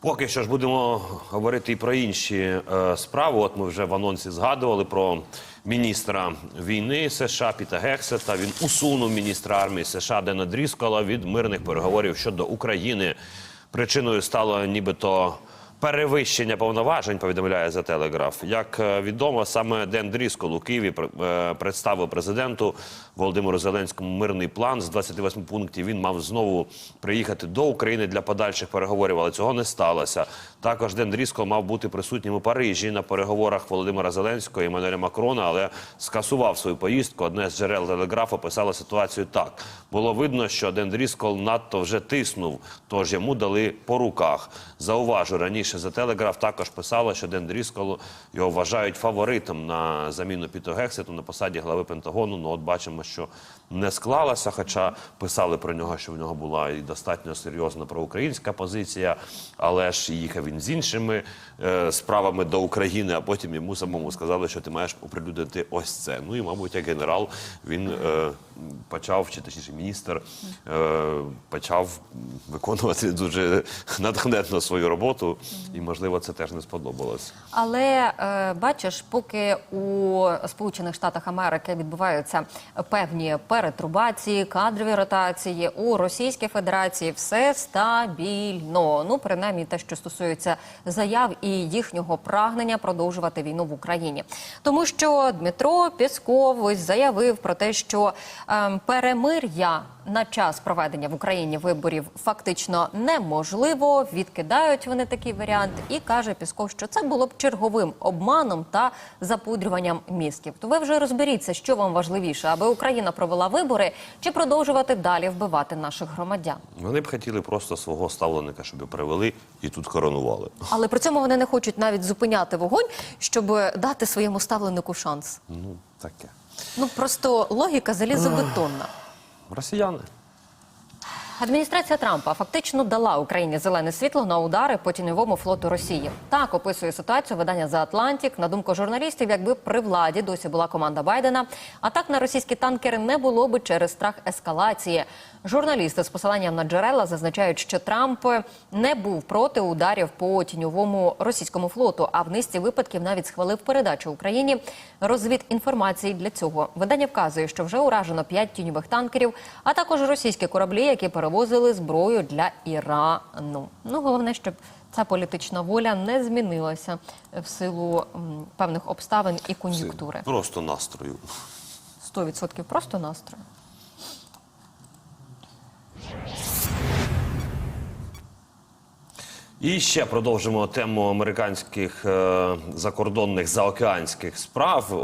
Поки що ж будемо говорити і про інші е, справи. От ми вже в анонсі згадували про міністра війни США Піта Гексета. Він усунув міністра армії США Дена Дріскола від мирних переговорів щодо України. Причиною стало нібито перевищення повноважень. Повідомляє за телеграф. Як е, відомо, саме Ден Дріскол у Києві е, представив президенту Володимиру Зеленському мирний план з 28 пунктів. Він мав знову приїхати до України для подальших переговорів, але цього не сталося. Також Ден Дріскол мав бути присутнім у Парижі на переговорах Володимира Зеленського і Еммануеля Макрона, але скасував свою поїздку. Одне з джерел телеграфу писало ситуацію так: було видно, що Ден Дріскол надто вже тиснув, тож йому дали по руках. Зауважу раніше за телеграф також писало, що Ден Дріскол його вважають фаворитом на заміну Піту Гексету на посаді глави Пентагону. Ну от бачимо, що не склалося, хоча писали про нього, що в нього була і достатньо серйозна проукраїнська позиція, але ж їхав він з іншими е, справами до України, а потім йому самому сказали, що ти маєш оприлюднити ось це. Ну і, мабуть, як генерал він е, почав, чи точніше міністр, е, почав виконувати дуже натхненно свою роботу, і можливо це теж не сподобалось. Але е, бачиш, поки у Сполучених Штатах Америки відбуваються певні перетрубації, кадрові ротації у Російській Федерації все стабільно. Ну, принаймні, те, що стосується заяв і їхнього прагнення продовжувати війну в Україні, тому що Дмитро Пєсков ось заявив про те, що е, перемир'я на час проведення в Україні виборів фактично неможливо. Відкидають вони такий варіант, і каже Пісков, що це було б черговим обманом та запудрюванням мізків. То ви вже розберіться, що вам важливіше, аби Україна провела вибори чи продовжувати далі вбивати наших громадян. Вони б хотіли просто свого ставленика, щоб привели і тут коронували. Але при цьому вони не хочуть навіть зупиняти вогонь, щоб дати своєму ставленику шанс. Ну таке. Ну просто логіка залізобетонна. Росіяни. Адміністрація Трампа фактично дала Україні зелене світло на удари по тіньовому флоту Росії. Так описує ситуацію видання The Atlantic. На думку журналістів, якби при владі досі була команда Байдена, атак на російські танкери не було би через страх ескалації. Журналісти з посиланням на джерела зазначають, що Трамп не був проти ударів по тіньовому російському флоту, а в низці випадків навіть схвалив передачу Україні розвідінформації для цього. Видання вказує, що вже уражено п'ять тіньових танкерів, а також російські кораблі, які перевозили зброю для Ірану. Ну головне, щоб ця політична воля не змінилася в силу м, певних обставин і кон'юнктури. Просто настрою. 100% просто настрою. І ще продовжимо тему американських е, закордонних заокеанських справ.